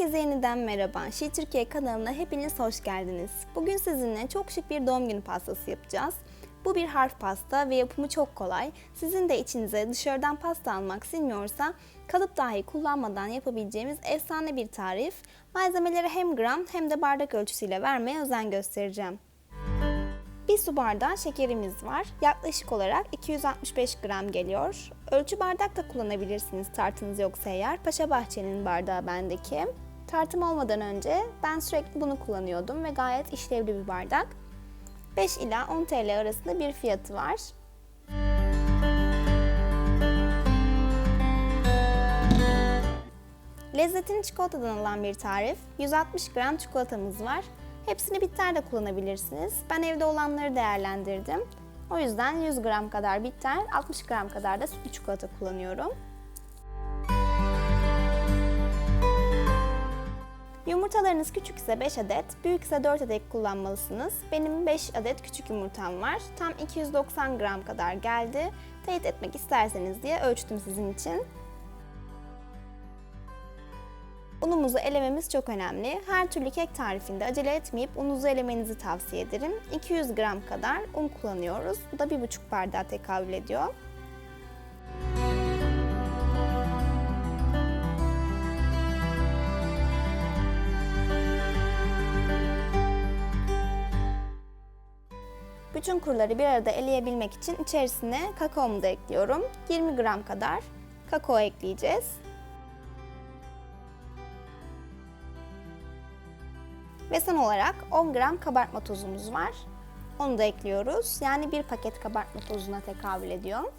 Herkese yeniden merhaba. Şi Türkiye kanalına hepiniz hoş geldiniz. Bugün sizinle çok şık bir doğum günü pastası yapacağız. Bu bir harf pasta ve yapımı çok kolay. Sizin de içinize dışarıdan pasta almak sinmiyorsa kalıp dahi kullanmadan yapabileceğimiz efsane bir tarif. Malzemeleri hem gram hem de bardak ölçüsüyle vermeye özen göstereceğim. Bir su bardağı şekerimiz var. Yaklaşık olarak 265 gram geliyor. Ölçü bardak da kullanabilirsiniz tartınız yoksa eğer. Paşa Bahçe'nin bardağı bendeki. Tartım olmadan önce ben sürekli bunu kullanıyordum ve gayet işlevli bir bardak. 5 ila 10 TL arasında bir fiyatı var. Lezzetini çikolatadan alan bir tarif. 160 gram çikolatamız var. Hepsini bitter de kullanabilirsiniz. Ben evde olanları değerlendirdim. O yüzden 100 gram kadar bitter, 60 gram kadar da sütlü çikolata kullanıyorum. Yumurtalarınız küçükse 5 adet, büyükse 4 adet kullanmalısınız. Benim 5 adet küçük yumurtam var. Tam 290 gram kadar geldi. Teyit etmek isterseniz diye ölçtüm sizin için. Unumuzu elememiz çok önemli. Her türlü kek tarifinde acele etmeyip ununuzu elemenizi tavsiye ederim. 200 gram kadar un kullanıyoruz. Bu da 1,5 bardağa tekabül ediyor. Bütün kurları bir arada eleyebilmek için içerisine kakaomu da ekliyorum. 20 gram kadar kakao ekleyeceğiz. Ve son olarak 10 gram kabartma tozumuz var. Onu da ekliyoruz. Yani bir paket kabartma tozuna tekabül ediyor.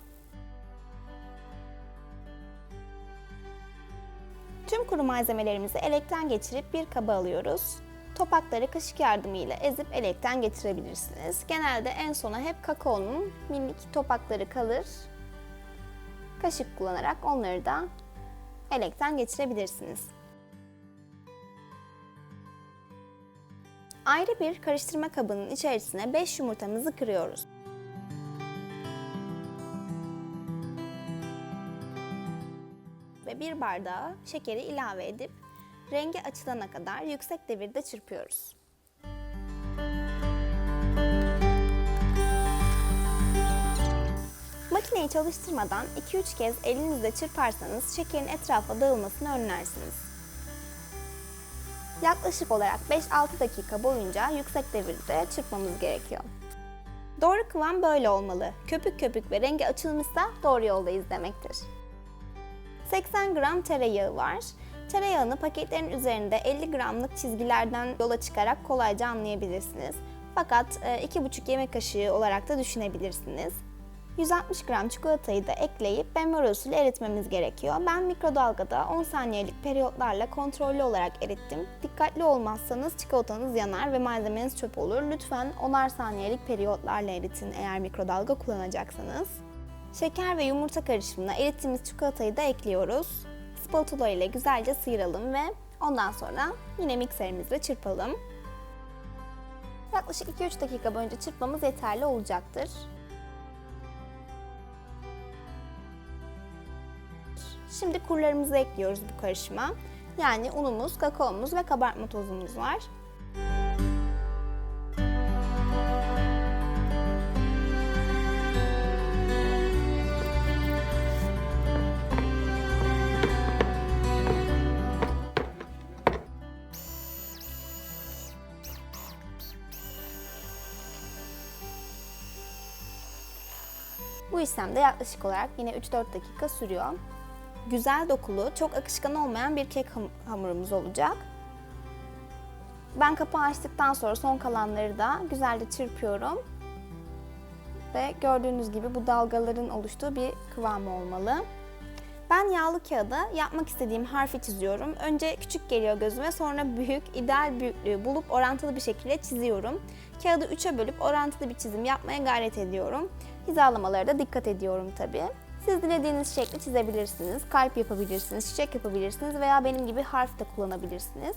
Tüm kuru malzemelerimizi elekten geçirip bir kaba alıyoruz. Topakları kaşık yardımıyla ezip elekten geçirebilirsiniz. Genelde en sona hep kakaonun minik topakları kalır. Kaşık kullanarak onları da elekten geçirebilirsiniz. Ayrı bir karıştırma kabının içerisine 5 yumurtamızı kırıyoruz. Ve bir bardağa şekeri ilave edip rengi açılana kadar yüksek devirde çırpıyoruz. Makineyi çalıştırmadan 2-3 kez elinizle çırparsanız şekerin etrafa dağılmasını önlersiniz. Yaklaşık olarak 5-6 dakika boyunca yüksek devirde çırpmamız gerekiyor. Doğru kıvam böyle olmalı. Köpük köpük ve rengi açılmışsa doğru yoldayız demektir. 80 gram tereyağı var. Tereyağını paketlerin üzerinde 50 gramlık çizgilerden yola çıkarak kolayca anlayabilirsiniz. Fakat 2,5 yemek kaşığı olarak da düşünebilirsiniz. 160 gram çikolatayı da ekleyip benmari usulü eritmemiz gerekiyor. Ben mikrodalgada 10 saniyelik periyotlarla kontrollü olarak erittim. Dikkatli olmazsanız çikolatanız yanar ve malzemeniz çöp olur. Lütfen 10'ar saniyelik periyotlarla eritin eğer mikrodalga kullanacaksanız. Şeker ve yumurta karışımına erittiğimiz çikolatayı da ekliyoruz. Spatula ile güzelce sıyıralım ve ondan sonra yine mikserimizle çırpalım. Yaklaşık 2-3 dakika boyunca çırpmamız yeterli olacaktır. Şimdi kurlarımızı ekliyoruz bu karışıma. Yani unumuz, kakaomuz ve kabartma tozumuz var. Bu işlem de yaklaşık olarak yine 3-4 dakika sürüyor güzel dokulu, çok akışkan olmayan bir kek hamurumuz olacak. Ben kapağı açtıktan sonra son kalanları da güzelce çırpıyorum. Ve gördüğünüz gibi bu dalgaların oluştuğu bir kıvam olmalı. Ben yağlı kağıda yapmak istediğim harfi çiziyorum. Önce küçük geliyor gözüme sonra büyük, ideal büyüklüğü bulup orantılı bir şekilde çiziyorum. Kağıdı 3'e bölüp orantılı bir çizim yapmaya gayret ediyorum. Hizalamalara da dikkat ediyorum tabii. Siz dilediğiniz şekli çizebilirsiniz. Kalp yapabilirsiniz, çiçek yapabilirsiniz veya benim gibi harf de kullanabilirsiniz.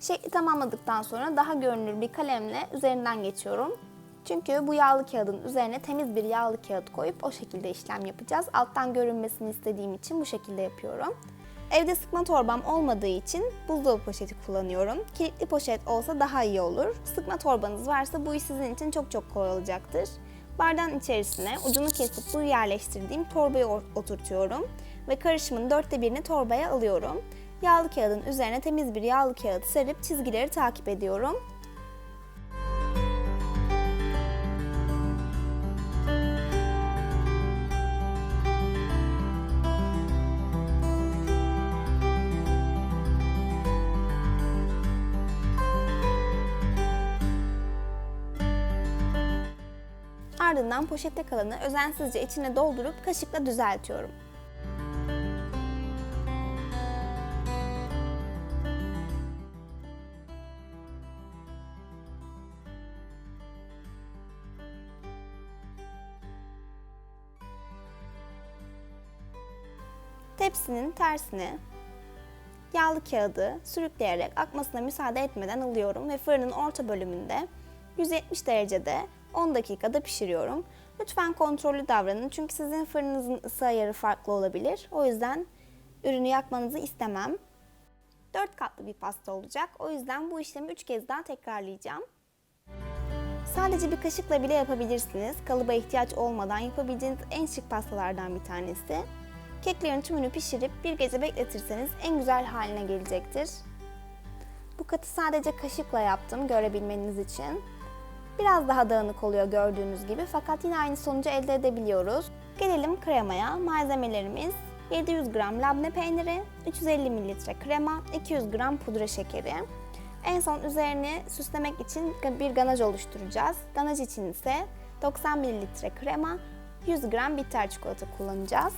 Şekli tamamladıktan sonra daha görünür bir kalemle üzerinden geçiyorum. Çünkü bu yağlı kağıdın üzerine temiz bir yağlı kağıt koyup o şekilde işlem yapacağız. Alttan görünmesini istediğim için bu şekilde yapıyorum. Evde sıkma torbam olmadığı için buzdolabı poşeti kullanıyorum. Kilitli poşet olsa daha iyi olur. Sıkma torbanız varsa bu iş sizin için çok çok kolay olacaktır. Bardağın içerisine ucunu kesip suyu yerleştirdiğim torbayı oturtuyorum ve karışımın dörtte birini torbaya alıyorum. Yağlı kağıdın üzerine temiz bir yağlı kağıt serip çizgileri takip ediyorum. Ardından poşette kalanı özensizce içine doldurup kaşıkla düzeltiyorum. Tepsinin tersine yağlı kağıdı sürükleyerek akmasına müsaade etmeden alıyorum ve fırının orta bölümünde 170 derecede 10 dakikada pişiriyorum. Lütfen kontrollü davranın çünkü sizin fırınınızın ısı ayarı farklı olabilir. O yüzden ürünü yakmanızı istemem. 4 katlı bir pasta olacak. O yüzden bu işlemi 3 kez daha tekrarlayacağım. Sadece bir kaşıkla bile yapabilirsiniz. Kalıba ihtiyaç olmadan yapabileceğiniz en şık pastalardan bir tanesi. Keklerin tümünü pişirip bir gece bekletirseniz en güzel haline gelecektir. Bu katı sadece kaşıkla yaptım görebilmeniz için. Biraz daha dağınık oluyor gördüğünüz gibi fakat yine aynı sonucu elde edebiliyoruz. Gelelim kremaya. Malzemelerimiz 700 gram labne peyniri, 350 ml krema, 200 gram pudra şekeri. En son üzerini süslemek için bir ganaj oluşturacağız. Ganaj için ise 90 ml krema, 100 gram bitter çikolata kullanacağız.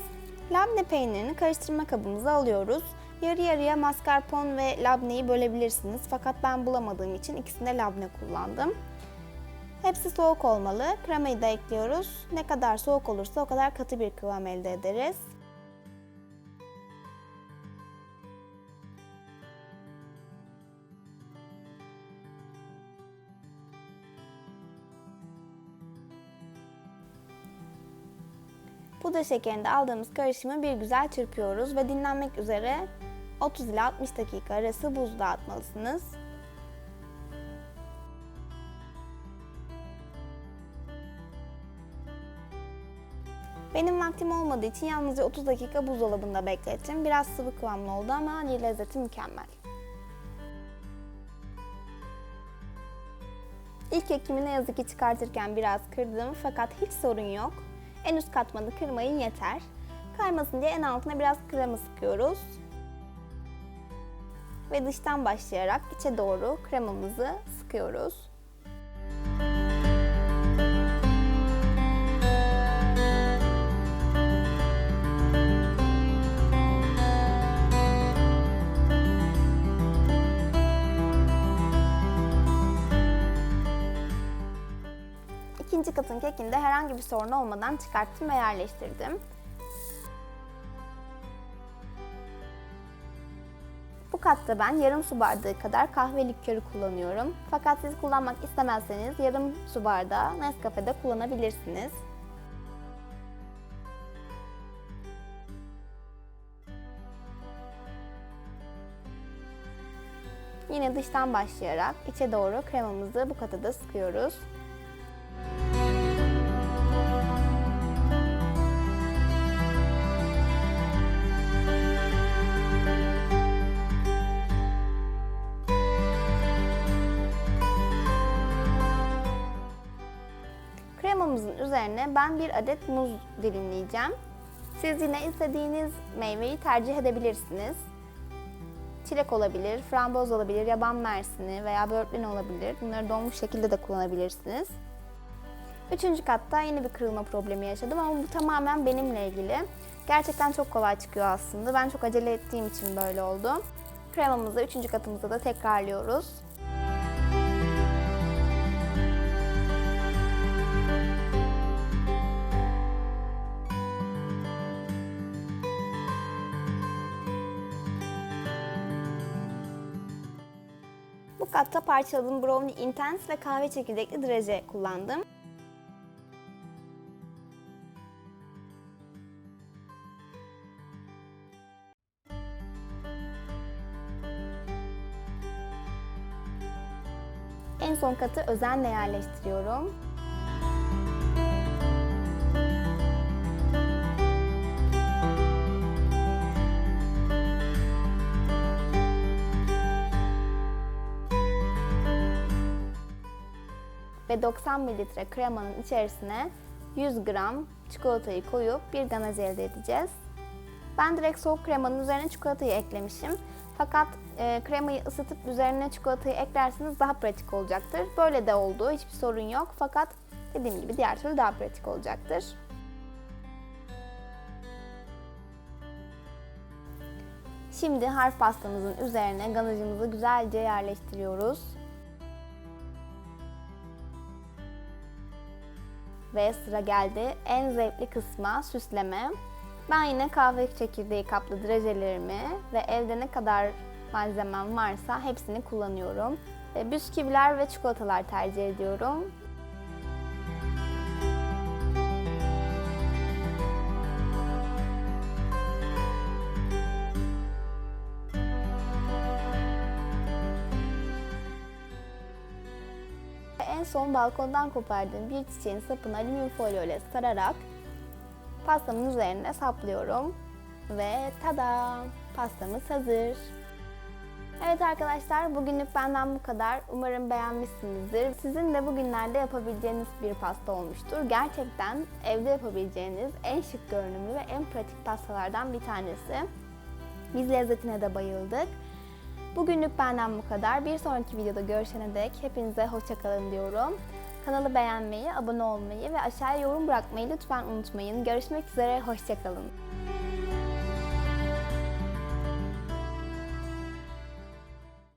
Labne peynirini karıştırma kabımıza alıyoruz. Yarı yarıya mascarpone ve labneyi bölebilirsiniz fakat ben bulamadığım için ikisinde labne kullandım. Hepsi soğuk olmalı. Kremayı da ekliyoruz. Ne kadar soğuk olursa o kadar katı bir kıvam elde ederiz. Pudra şekerinde aldığımız karışımı bir güzel çırpıyoruz ve dinlenmek üzere 30 ile 60 dakika arası buzluğa atmalısınız. Benim vaktim olmadığı için yalnızca 30 dakika buzdolabında beklettim. Biraz sıvı kıvamlı oldu ama lezzeti mükemmel. İlk ekimi ne yazık ki çıkartırken biraz kırdım fakat hiç sorun yok. En üst katmanı kırmayın yeter. Kaymasın diye en altına biraz krema sıkıyoruz. Ve dıştan başlayarak içe doğru kremamızı sıkıyoruz. İkinci katın kekinde herhangi bir sorun olmadan çıkarttım ve yerleştirdim. Bu katta ben yarım su bardağı kadar kahve likörü kullanıyorum. Fakat siz kullanmak istemezseniz yarım su bardağı Nescafe'de kullanabilirsiniz. Yine dıştan başlayarak içe doğru kremamızı bu kata da sıkıyoruz. Üzerine ben bir adet muz dilimleyeceğim. Siz yine istediğiniz meyveyi tercih edebilirsiniz. Çilek olabilir, framboz olabilir, yaban mersini veya böğürtlen olabilir. Bunları donmuş şekilde de kullanabilirsiniz. Üçüncü katta yine bir kırılma problemi yaşadım ama bu tamamen benimle ilgili. Gerçekten çok kolay çıkıyor aslında. Ben çok acele ettiğim için böyle oldu. Kremamızı üçüncü katımızda da tekrarlıyoruz. Bu katta parçaladığım brownie intense ve kahve çekirdekli drece kullandım. En son katı özenle yerleştiriyorum. Ve 90 mililitre kremanın içerisine 100 gram çikolatayı koyup bir ganaj elde edeceğiz. Ben direkt soğuk kremanın üzerine çikolatayı eklemişim. Fakat e, kremayı ısıtıp üzerine çikolatayı eklerseniz daha pratik olacaktır. Böyle de oldu, hiçbir sorun yok. Fakat dediğim gibi diğer türlü daha pratik olacaktır. Şimdi harf pastamızın üzerine ganajımızı güzelce yerleştiriyoruz. Ve sıra geldi en zevkli kısma süsleme. Ben yine kahve çekirdeği kaplı drajelerimi ve evde ne kadar malzemem varsa hepsini kullanıyorum. E, Bisküviler ve çikolatalar tercih ediyorum. Son balkondan kopardığım bir çiçeğin sapını alüminyum folyo ile sararak pastamın üzerine saplıyorum. Ve tada! Pastamız hazır. Evet arkadaşlar bugünlük benden bu kadar. Umarım beğenmişsinizdir. Sizin de bugünlerde yapabileceğiniz bir pasta olmuştur. Gerçekten evde yapabileceğiniz en şık görünümlü ve en pratik pastalardan bir tanesi. Biz lezzetine de bayıldık. Bugünlük benden bu kadar. Bir sonraki videoda görüşene dek hepinize hoşçakalın diyorum. Kanalı beğenmeyi, abone olmayı ve aşağıya yorum bırakmayı lütfen unutmayın. Görüşmek üzere, hoşçakalın.